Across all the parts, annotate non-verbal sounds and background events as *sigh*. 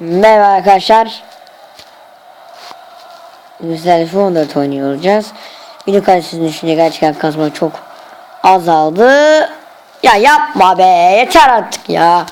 Merhaba arkadaşlar. Bizler F14 oynuyor olacağız. Video kalitesini düşünce gerçekten kasma çok azaldı. Ya yapma be yeter artık ya.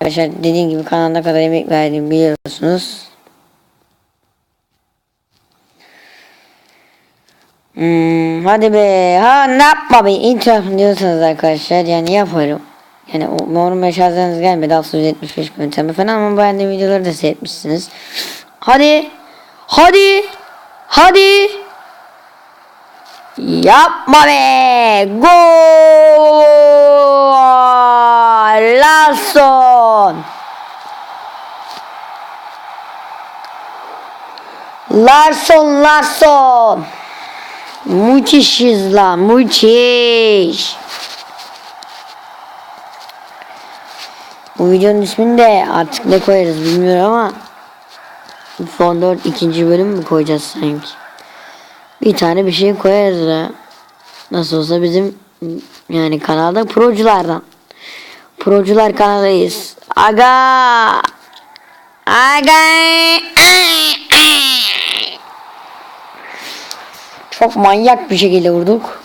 Arkadaşlar dediğim gibi kanalda kadar emek verdim biliyorsunuz. Hmm, hadi be ha ne yapma be intro diyorsanız arkadaşlar yani yaparım. Yani umarım yaşadığınız gelmedi 675 yöntemi falan ama beğendiğim videoları da seyretmişsiniz. Hadi. Hadi. Hadi. Yapma be. Gol. Larson. Larson Larson. Müthişiz lan müthiş. Bu videonun ismini de artık ne koyarız bilmiyorum ama Son 4 ikinci bölüm mü koyacağız sanki? Bir tane bir şey koyarız ya. Nasıl olsa bizim yani kanalda proculardan. Procular kanalıyız. Aga! Aga! Çok manyak bir şekilde vurduk.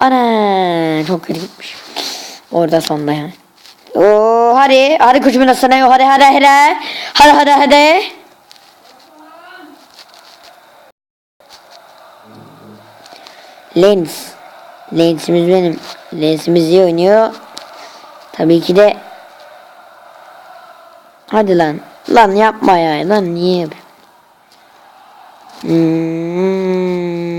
Ana çok kötü gitmiş. Orada sonda yani. Oo, hadi hadi koçumun aslanı hadi hadi hadi hadi hadi hadi Lens Lensimiz benim Lensimiz iyi oynuyor. Tabii ki de. Hadi lan Lan yapma ya lan niye Hmm.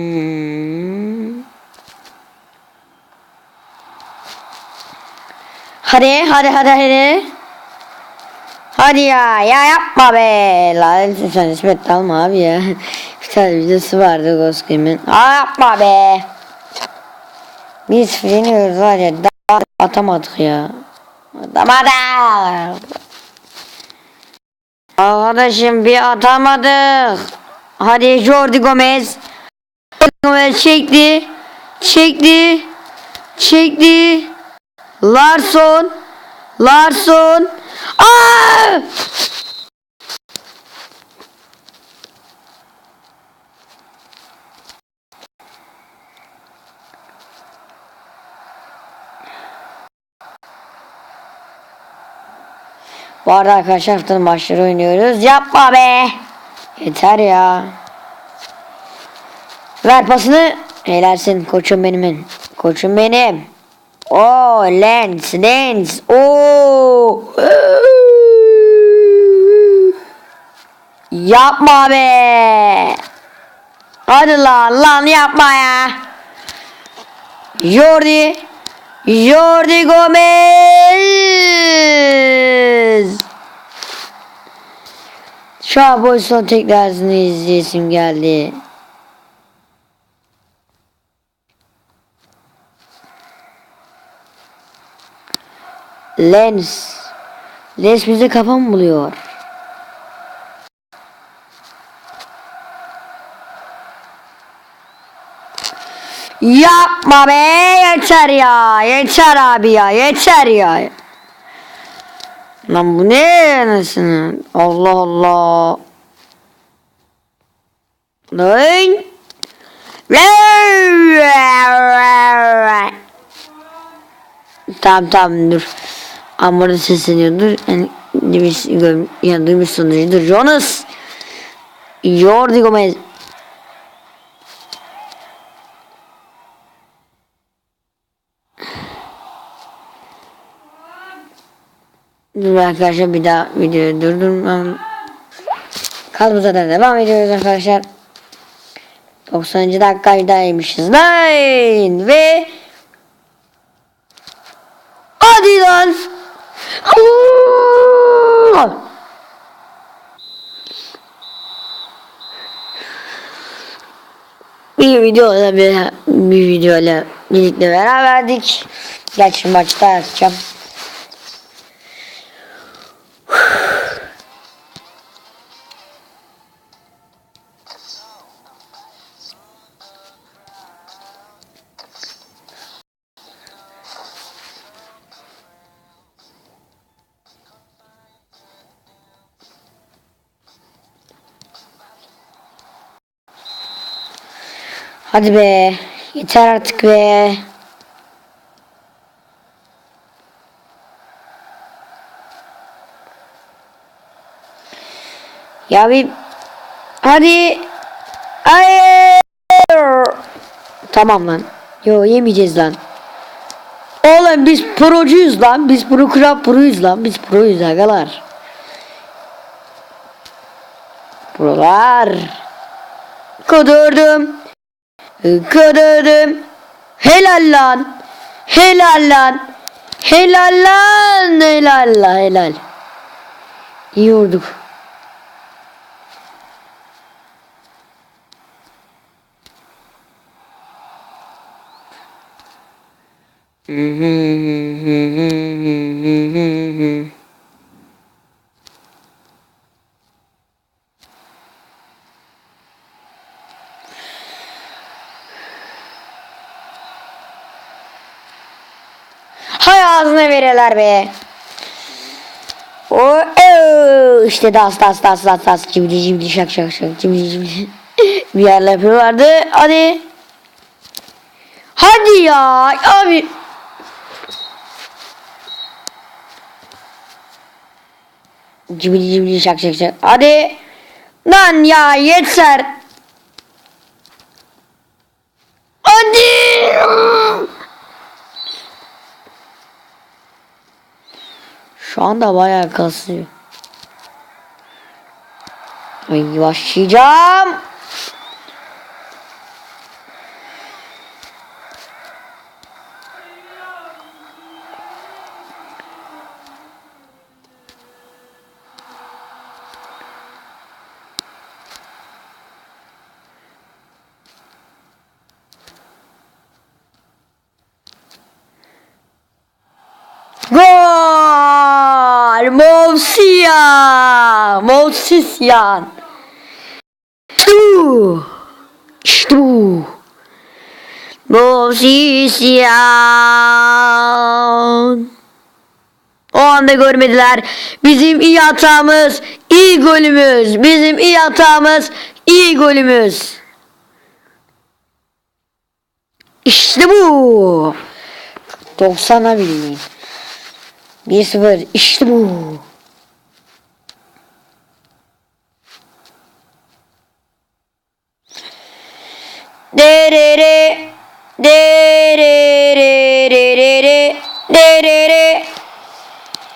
Hadi hadi hadi hadi. Hadi ya ya yapma be. Lan sen İsmet alma abi ya. Bir tane videosu vardı Ghost Aa yapma be. Biz freniyoruz var ya daha atamadık ya. Atamadık. Arkadaşım bir atamadık. Hadi Jordi Gomez. Jordi Gomez çekti. Çekti. Çekti. Larson. Larson. Aa! Bu arada arkadaşlar haftanın maçları oynuyoruz. Yapma be. Yeter ya. Ver pasını. Helalsin koçum benim. Koçum benim. Oh, lens, lens. Oh. Yapma be. Hadi lan, lan yapma ya. Jordi. Jordi Gomez. Şu an pozisyon tekrarını izleyesim geldi. Lens. Lens bize kafa mı buluyor? Yapma be yeter ya yeter abi ya yeter ya. Lan bu ne anasını Allah Allah. Lan. Tamam tamam dur ama burada sesleniyordur. Yani demiş, yani duymuşsunuzdur. Jonas. Jordi Gomez. Dur arkadaşlar bir daha videoyu durdurmam. Yerden devam ediyoruz arkadaşlar. 90. dakikadaymışız. Nine ve Hadi lan. Bir videoyla bir, bir videoyla birlikte beraberdik. Gerçi maçta atacağım. Hadi be. Yeter artık be. Ya bir hadi. Hayır. Tamam lan. Yo yemeyeceğiz lan. Oğlum biz procuyuz lan. Biz pro craft proyuz lan. Biz proyuz agalar. Prolar. Kudurdum kudurdum helal lan. Helal lan. Helal lan. Helal lan helal. İyi vurduk. Hay verirler be. O oo, işte das das das das das cibili cibili şak şak şak cibili cibili *laughs* bir yerler yapıyorlardı. Hadi. Hadi ya abi. Cibili cibili şak şak şak. Hadi. Lan ya yeter. Hadi. Şu anda bayağı kasıyor. Ay başlayacağım. Gol! Movsiyan! Movsisyan! İşte bu! Movsisyan! O anda görmediler. Bizim iyi hatamız, iyi golümüz. Bizim iyi hatamız, iyi golümüz. İşte bu. 90'a bilmeyin. 1-0 işte bu. Derere derere derere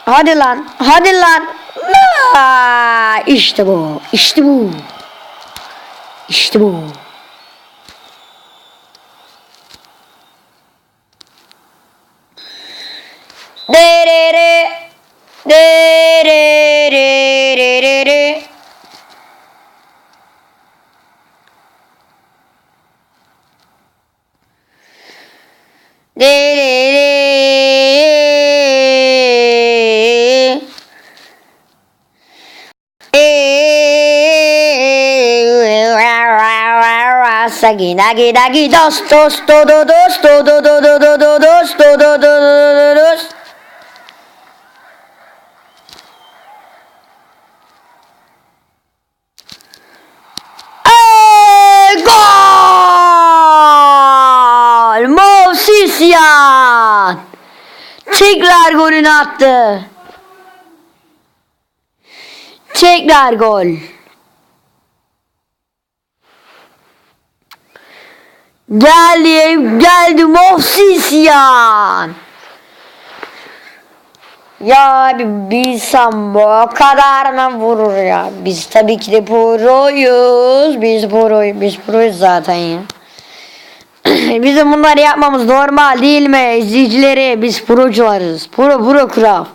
Hadi lan. Hadi lan. Aa, işte bu. İşte bu. İşte bu De re re. De re re re re re. De re re. Sagi nagi nagi dos dos do do dos do do do do do dos do do do do dos Movsisyan! Tekrar golünü attı. Tekrar gol. Geldi, geldi Movsisyan. Ya abi bilsem bu o kadar mı vurur ya? Biz tabii ki de proyuz. Biz proyuz, biz proyuz zaten ya. *clears throat* Bizim bunları yapmamız normal değil mi? İzleyicileri biz procularız. Pro pro craft.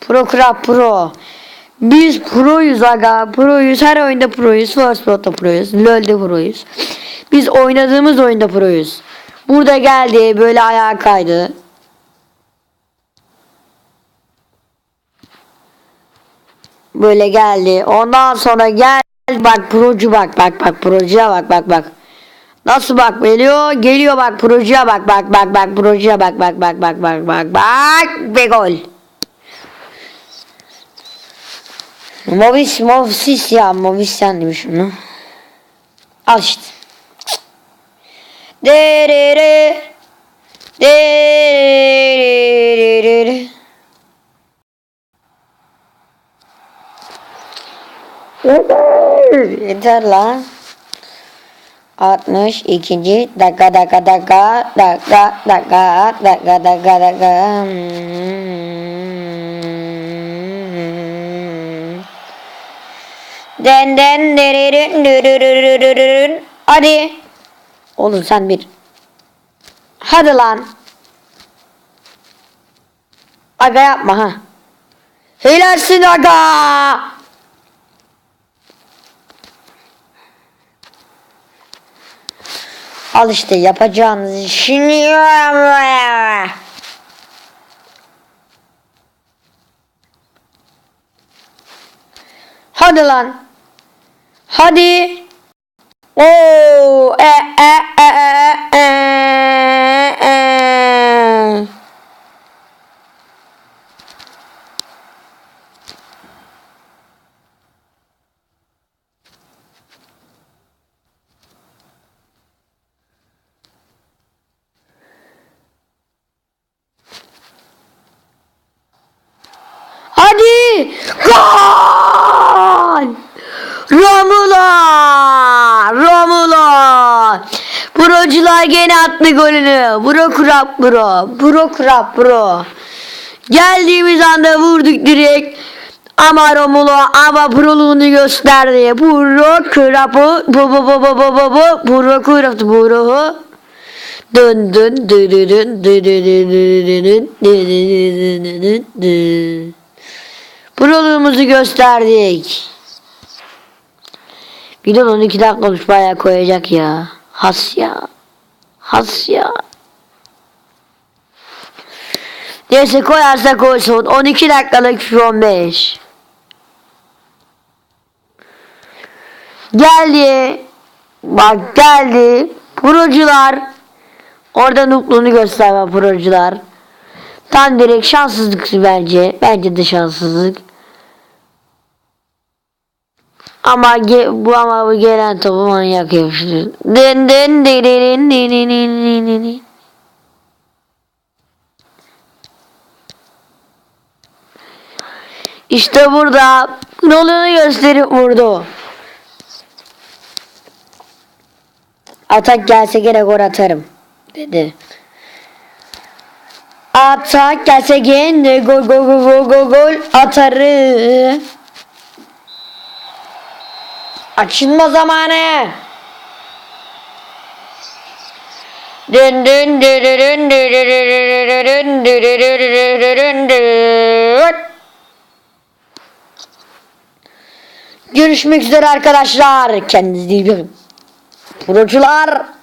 Pro craft pro. Biz proyuz aga. Proyuz. Her oyunda proyuz. First Blood'da proyuz. LoL'de proyuz. Biz oynadığımız oyunda proyuz. Burada geldi böyle ayağa kaydı. Böyle geldi. Ondan sonra gel bak procu bak bak bak procuya bak bak bak. Nasıl bak geliyor? Geliyor bak procuya bak bak bak bak procuya bak bak bak bak bak bak bak ve gol. Movis Movis ya Movis demiş onu. Al işte. Derere. Derere. Yeter lan. 62. dakika dakika dakika dakika dakika dakika dakika dakika. Den den deririn dürürürürürün. Hadi. Oğlum sen bir. Hadi lan. Aga yapma ha. Helalsin aga. Al işte yapacağınız işini. Hadi lan. Hadi. Oo, e e e e e. Yine attı golünü. Bro kurap bro. Bro kurap bro. Geldiğimiz anda vurduk direkt. Ama Romulo ama proluğunu gösterdi. Bro kurapı. Bu bu bu bu bu bu bu. Bro kuraptı bro. Dön dön dırırın dırırın dırırın dırırın Proluğumuzu gösterdik. Gidon 12 dakika olmuş bayağı koyacak ya. Has ya. Has ya. Neyse koyarsa koysun. 12 dakikalık şu 15. Geldi. Bak geldi. Procular. Orada nukluğunu gösterme procular. Tam direkt şanssızlık bence. Bence de şanssızlık. Ama ge, bu ama bu gelen topu manyak yapıştı. Den den den den den den den den İşte burada Nolan'ı gösterip vurdu. Atak gelse gene gol atarım dedi. Atak gelse gene gol gol gol gol gol atarım. Açılma zamanı. Dün dün dürürün dürürün dürürün Görüşmek üzere arkadaşlar. Kendinize iyi bakın. Procular.